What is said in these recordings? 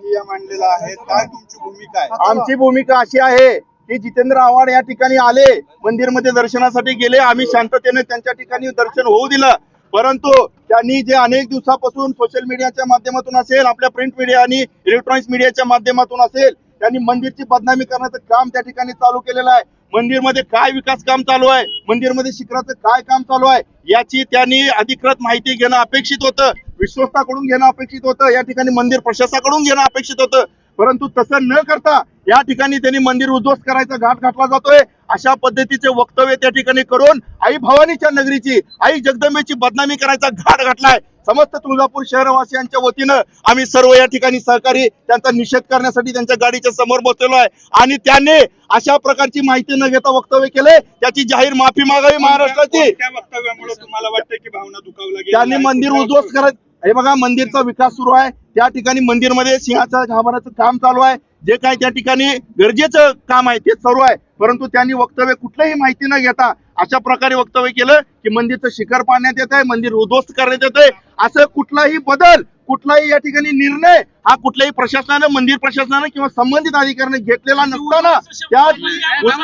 प्रक्रिया मांडलेला आहे. काय तुमची भूमिका आहे? आमची भूमिका अशी आहे की जितेंद्र आव्हाड या ठिकाणी आले मंदिरमध्ये दर्शनासाठी गेले आम्ही शांततेने त्यांच्या ठिकाणी दर्शन होऊ दिलं. परंतु त्यांनी जे अनेक दिवसापासून सोशल मीडियाच्या माध्यमातून असेल आपल्या प्रिंट मीडिया आणि इलेक्ट्रॉनिक्स मीडियाच्या माध्यमातून असेल त्यांनी मंदिरची बदनामी करण्याचं काम त्या ठिकाणी चालू केलेलं आहे. मंदिरमध्ये काय विकास काम चालू आहे? मंदिरमध्ये शिखराचं काय काम चालू आहे? याची त्यांनी अधिकृत माहिती घेणं अपेक्षित होतं. विश्वस्ताकडून घेणं अपेक्षित होतं या ठिकाणी मंदिर प्रशासनाकडून घेणं अपेक्षित होतं. परंतु तसं न करता या ठिकाणी त्यांनी मंदिर उद्ध्वस्त करायचा घाट घातला जातोय. अशा पद्धतीचे वक्तव्य त्या ठिकाणी करून आई भवानीच्या नगरीची आई जगदंबेची बदनामी करायचा घाट घातलाय. समस्त तुळजापूर शहरवासियांच्या वतीनं आम्ही सर्व या ठिकाणी सहकारी त्यांचा निषेध करण्यासाठी त्यांच्या गाडीच्या समोर बसलेलो आहे. आणि त्यांनी अशा प्रकारची माहिती न घेता वक्तव्य केले. त्याची जाहीर माफी मागावी महाराष्ट्राची. त्या वक्तव्यामुळे तुम्हाला वाटतं की भावना दुखावला त्यांनी मंदिर उद्ध्वस्त करत हे बघा मंदिरचा विकास सुरू आहे. त्या ठिकाणी मंदिरमध्ये सिंहाचा घाबराचं काम चालू आहे. जे काय त्या ठिकाणी गरजेचं काम आहे ते सर्व आहे. परंतु त्यांनी वक्तव्य कुठलंही माहिती न घेता अशा प्रकारे वक्तव्य केलं की मंदिरचं शिखर पाडण्यात येत आहे मंदिर उद्ध्वस्त करण्यात येत आहे. असं कुठलाही बदल कुठलाही या ठिकाणी निर्णय हा कुठल्याही प्रशासनानं मंदिर प्रशासनानं किंवा संबंधित अधिकाऱ्याने घेतलेला नसताना त्या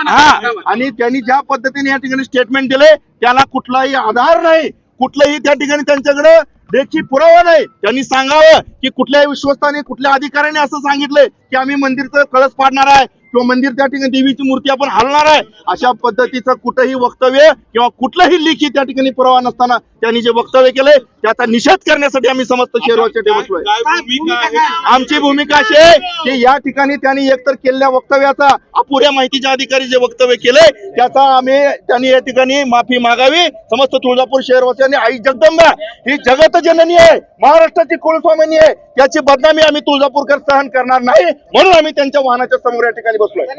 हा आणि त्यांनी ज्या पद्धतीने या ठिकाणी स्टेटमेंट दिले त्याला कुठलाही आधार नाही. कुठलंही त्या ठिकाणी त्यांच्याकडे देखील पुरावा नाही. त्यांनी सांगावं की कुठल्याही विश्वस्ताने कुठल्या अधिकाऱ्याने असं सांगितलंय की आम्ही मंदिरचं कळस पाडणार आहे. किंवा मंदिर त्या ठिकाणी देवीची मूर्ती आपण हलणार आहे. अशा पद्धतीचं कुठंही वक्तव्य किंवा कुठलंही लिखित त्या ठिकाणी पुरावा नसताना त्यांनी जे वक्तव्य केलंय त्याचा निषेध करण्यासाठी आम्ही समस्त शेरवाच्या बसलोय आमची भूमिका अशी आहे की या ठिकाणी त्यांनी एकतर केलेल्या वक्तव्याचा अपुऱ्या माहितीच्या अधिकारी जे वक्तव्य केले त्याचा आम्ही त्यांनी या ठिकाणी माफी मागावी. समस्त तुळजापूर शहरवासियांनी आई जगदंबा ही जगत जननी आहे महाराष्ट्राची कुलस्वामिनी आहे. त्याची बदनामी आम्ही तुळजापूरकर सहन करणार नाही म्हणून आम्ही त्यांच्या वाहनाच्या समोर या ठिकाणी butterfly.